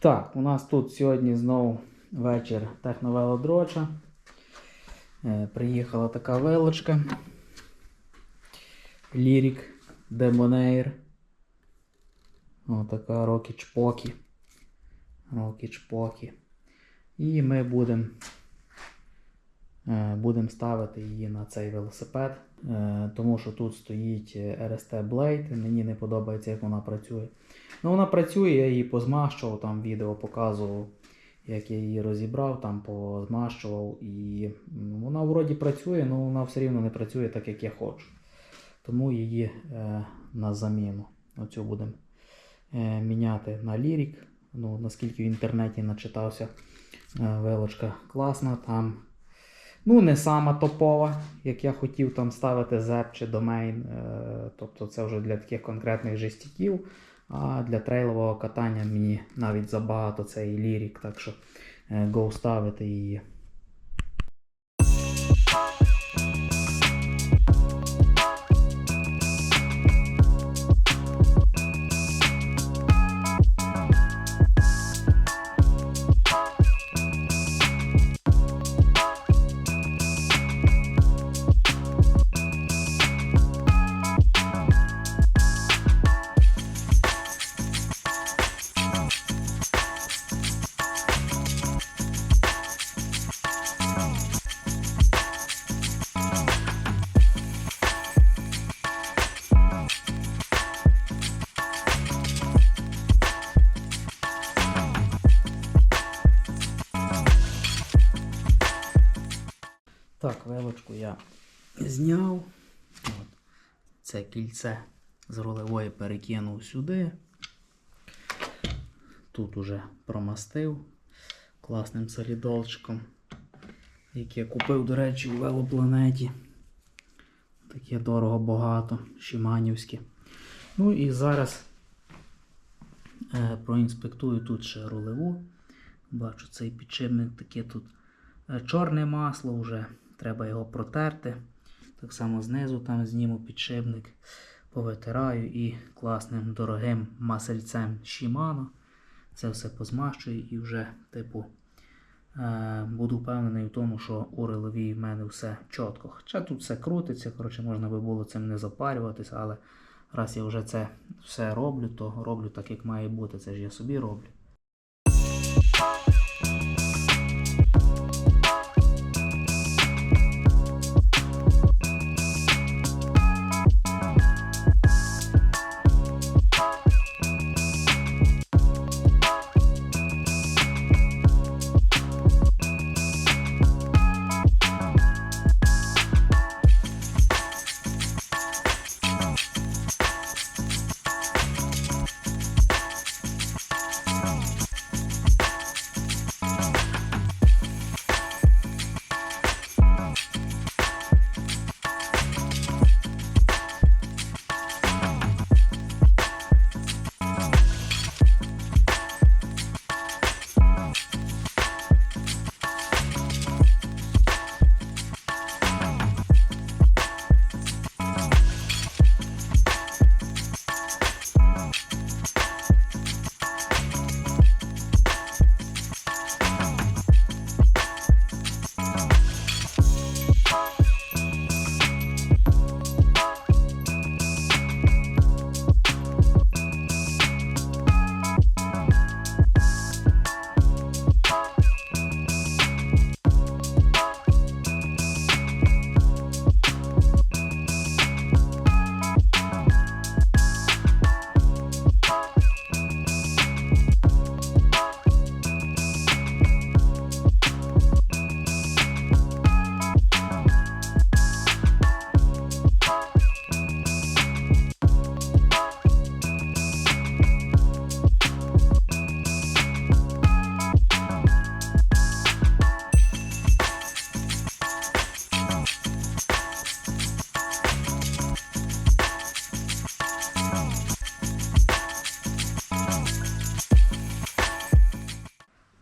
Так, у нас тут сьогодні знову вечір техновелодроча. Е, приїхала така велочка. Лірік Демонейр. Отака Рокі Чпокі. Рокі Чпокі. І ми будемо будем ставити її на цей велосипед. Е, тому що тут стоїть RST Blade. Мені не подобається, як вона працює. Ну, вона працює, я її позмащував, там відео показував, як я її розібрав, там позмащував. І ну, вона вроді працює, але вона все рівно не працює так, як я хочу. Тому її е, на заміну. Оцю будемо е, міняти на лірік. Ну, наскільки в інтернеті начитався, е, велочка класна. Там Ну, не сама топова, як я хотів там ставити зеп чи домейн. Е, тобто це вже для таких конкретних жестяків. А для трейлового катання мені навіть забагато цей лірік, так що е, go ставити її. Так, велочку я зняв. От. Це кільце з рулевої перекинув сюди. Тут уже промастив класним солідолчиком, який я купив, до речі, у велопланеті. Таке дорого багато, шиманівське. Ну і зараз е, проінспектую тут ще рулеву. Бачу цей підшипник таке тут е, чорне масло вже. Треба його протерти. Так само знизу там зніму підшипник, повитираю і класним дорогим масельцем Shimano. Це все позмащую і вже, типу, е, буду впевнений в тому, що у реловій в мене все чітко. Хоча тут все крутиться, коротше, можна би було цим не запарюватися, але раз я вже це все роблю, то роблю так, як має бути. Це ж я собі роблю.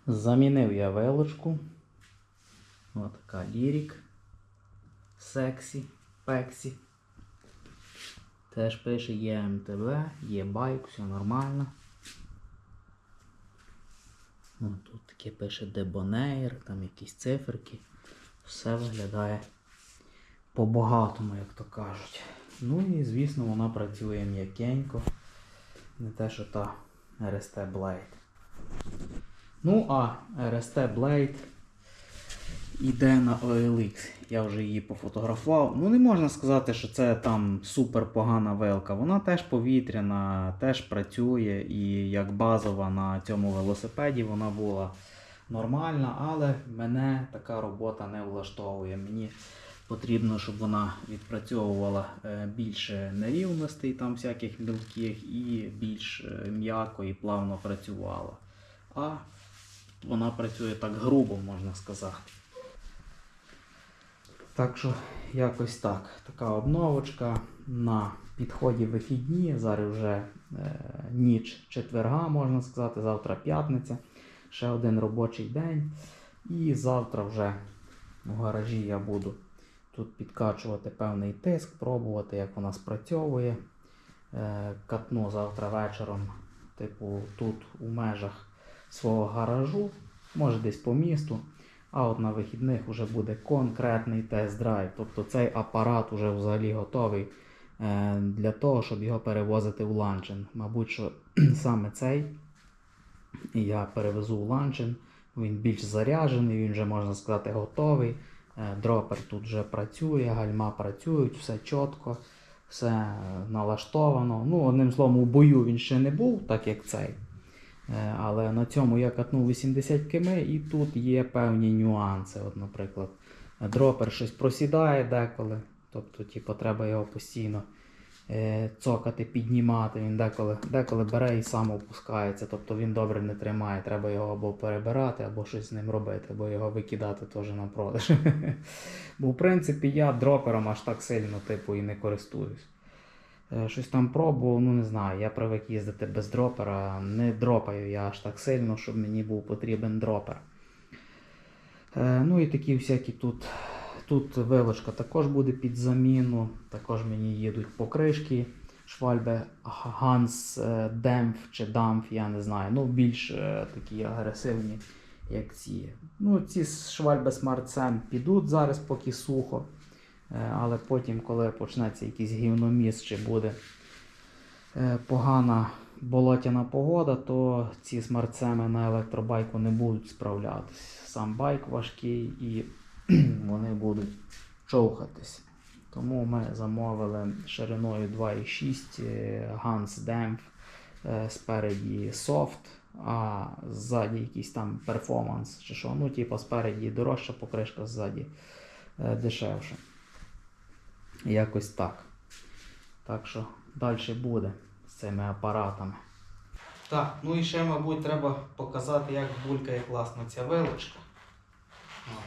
Замінив я велочку. Ось така лірік. Сексі, пексі. Теж пише є МТВ, є байк, все нормально. Ну, тут таке пише Debonair, там якісь циферки. Все виглядає по-багатому, як то кажуть. Ну і звісно вона працює м'якенько. Не те, що та RST Blade. Ну, а RST Blade іде на OLX. Я вже її пофотографував. Ну, не можна сказати, що це там супер погана велка. Вона теж повітряна, теж працює і як базова на цьому велосипеді вона була нормальна, але мене така робота не влаштовує. Мені потрібно, щоб вона відпрацьовувала е, більше нерівностей, там всяких мілких, і більш е, м'яко і плавно працювала. А вона працює так грубо, можна сказати. Так що якось так. Така обновочка на підході вихідні. Зараз вже е, ніч четверга, можна сказати, завтра п'ятниця. Ще один робочий день. І завтра вже в гаражі я буду тут підкачувати певний тиск, пробувати, як вона спрацьовує. Е, катну завтра вечором, типу, тут у межах свого гаражу, може десь по місту. А от на вихідних вже буде конкретний тест-драйв. Тобто цей апарат вже взагалі готовий е, для того, щоб його перевозити в Ланчин. Мабуть, що саме цей я перевезу в Ланчин. Він більш заряджений, він вже можна сказати готовий. Е, Дропер тут вже працює, гальма працюють, все чітко, все налаштовано. Ну, одним словом, у бою він ще не був, так як цей. Е, Але на цьому я катнув 80 км і тут є певні нюанси. От, наприклад, дропер щось просідає деколи. Тобто, типу, треба його постійно е, цокати, піднімати. Він деколи, деколи бере і сам опускається. Тобто він добре не тримає. Треба його або перебирати, або щось з ним робити, або його викидати теж на продаж. Бо в принципі я дропером аж так сильно типу, і не користуюсь. Е, Щось там пробував, ну не знаю, я привик їздити без дропера. Не дропаю я аж так сильно, щоб мені був потрібен дропер. Е, Ну і такі всякі тут. Тут вилочка також буде під заміну. Також мені їдуть покришки. Швальби Hans е, Dempf чи Dampf, я не знаю. Ну, більш такі агресивні, як ці. Ну, ці швальби Smart Sam підуть зараз, поки сухо. Е, Але потім, коли почнеться якийсь гівноміс чи буде е, погана болотяна погода, то ці смарцеми на електробайку не будуть справлятись. Сам байк важкий і вони будуть човхатись. Тому ми замовили шириною 2,6 е, Hans Dempf, е, спереді софт, а ззаді якийсь там перформанс чи що. Ну, типу, спереді дорожча покришка, ззаді е, дешевша. Якось так. Так що далі буде з цими апаратами. Так, ну і ще, мабуть, треба показати, як булькає класно ця вилочка. О,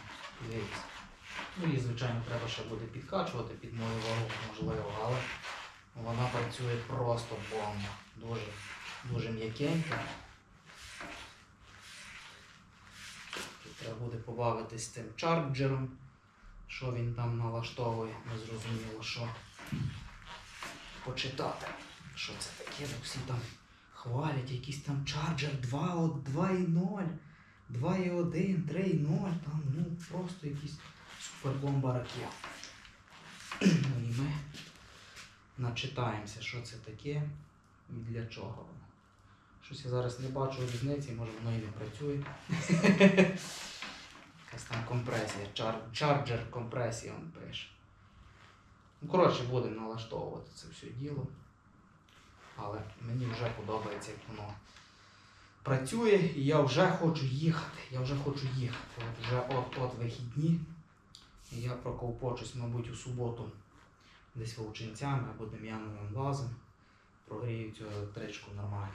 дивіться. Ну і, звичайно, треба ще буде підкачувати під мою вагу, можливо, але вона працює просто бомба. Дуже, дуже м'якенька. Треба буде побавитись з тим чарджером, що він там налаштовує, не зрозуміло що. Почитати, що це таке, бо всі там хвалять, якийсь там чарджер 2.0, 2.1, 3.0, там ну просто якісь супербомба ракет. Ну і ми начитаємося, що це таке і для чого воно. Щось я зараз не бачу різниці, може воно і не працює. Якась там компресія, чарджер компресія пише. Ну, коротше, будемо налаштовувати це все діло. Але мені вже подобається, як воно працює, і я вже хочу їхати. Я вже хочу їхати. От вже от-от вихідні. І я проковпочусь, мабуть, у суботу десь вовчинцями або дем'яновим лазом. Прогрію цю електричку нормально.